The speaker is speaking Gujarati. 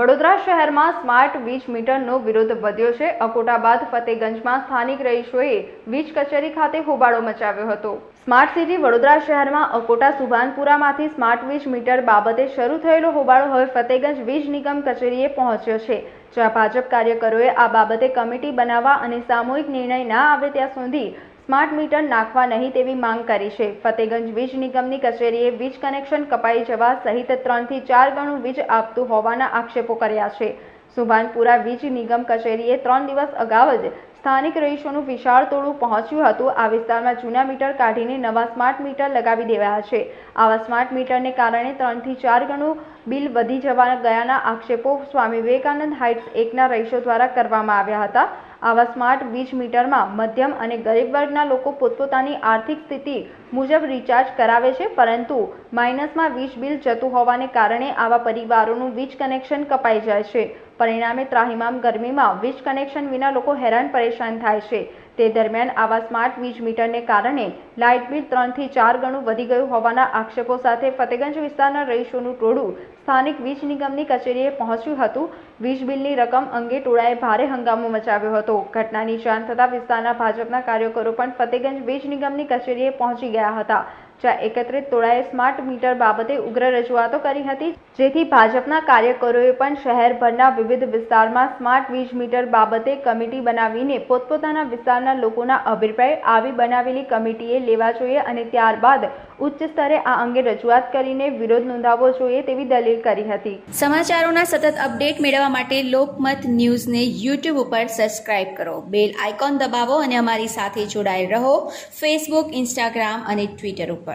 વડોદરા શહેરમાં સ્માર્ટ વીજ મીટરનો વિરોધ વધ્યો છે. અકોટા બાદ ફતેગંજમાં સ્થાનિક રહીશોએ વીજ કચેરી ખાતે હોબાળો મચાવ્યો હતો. સ્માર્ટ સિટી વડોદરા શહેરમાં અકોટા સુભાનપુરામાંથી સ્માર્ટ વીજ મીટર બાબતે શરૂ થયેલો હોબાળો હવે ફતેગંજ વીજ નિગમ કચેરીએ પહોંચ્યો છે. જ્યાં ભાજપ કાર્યકરોએ આ બાબતે કમિટી બનાવવા અને સામૂહિક નિર્ણય ના આવે ત્યાં સુધી સ્માર્ટ મીટર નાખવા નહીં તેવી માંગ કરી છે. ફતેગંજ વીજ નિગમની કચેરીએ વીજ કનેક્શન કપાઈ જવા સહિત ત્રણથી ચાર ગણું વીજ આપતું હોવાના આક્ષેપો કર્યા છે. સુભાનપુરા વીજ નિગમ કચેરીએ ત્રણ દિવસ અગાઉ જ સ્થાનિક રહીશોનું વિશાળ ટોળું પહોંચ્યું હતું. આ વિસ્તારમાં જૂના મીટર કાઢીને નવા સ્માર્ટ મીટર લગાવી દેવાયા છે. આવા સ્માર્ટ મીટરને કારણે ત્રણથી ચાર ગણું બિલ વધી જવા ગયાના આક્ષેપો સ્વામી વિવેકાનંદ હાઇટ્સ એકના રહીશો દ્વારા કરવામાં આવ્યા હતા. આવા સ્માર્ટ વીજ મીટરમાં મધ્યમ અને ગરીબ વર્ગના લોકો પોતપોતાની આર્થિક સ્થિતિ મુજબ રિચાર્જ કરાવે છે, પરંતુ માઇનસમાં વીજ બિલ જતું હોવાને કારણે આવા પરિવારોનું વીજ કનેક્શન કપાઈ જાય છે. પરિણામે ત્રાહિમામ ગરમીમાં વીજ કનેક્શન વિના લોકો હેરાન પરેશાન થાય છે. તે દરમિયાન આવા સ્માર્ટ વીજ મીટરને કારણે લાઇટ બિલ ત્રણથી ચાર ગણું વધી ગયું હોવાના આક્ષેપો સાથે ફતેગંજ વિસ્તારના રહીશોનું ટોળું સ્થાનિક વીજ નિગમની કચેરીએ પહોંચ્યું હતું. વીજ બિલની રકમ અંગે ટોળાએ ભારે હંગામો મચાવ્યો હતો. ઘટનાની જાણ થતાં વિસ્તારના ભાજપના કાર્યકરો પણ ફતેગંજ વીજ નિગમની કચેરીએ પહોંચી ગયા હતા. જ્યાં એકત્રિત ટોળાએ સ્માર્ટ મીટર બાબતે ઉગ્ર રજૂઆતો કરી હતી. જેથી ભાજપના કાર્યકરોએ પણ શહેરભરના વિવિધ વિસ્તારમાં સ્માર્ટ વીજ મીટર બાબતે કમિટી બનાવીને પોતપોતાના વિસ્તારના લોકોના અભિપ્રાય આવી બનાવેલી કમિટીએ લેવા જોઈએ અને ત્યારબાદ ઉચ્ચ સ્તરે આ અંગે રજૂઆત કરીને વિરોધ નોંધાવવો જોઈએ તેવી દલીલ કરી હતી. સમાચારોના સતત અપડેટ મેળવવા માટે લોકમત ન્યૂઝને યુટ્યુબ ઉપર સબસ્ક્રાઇબ કરો. બેલ આઇકોન દબાવો અને અમારી સાથે જોડાયેલ રહો. ફેસબુક, ઇન્સ્ટાગ્રામ અને ટ્વિટર ઉપર.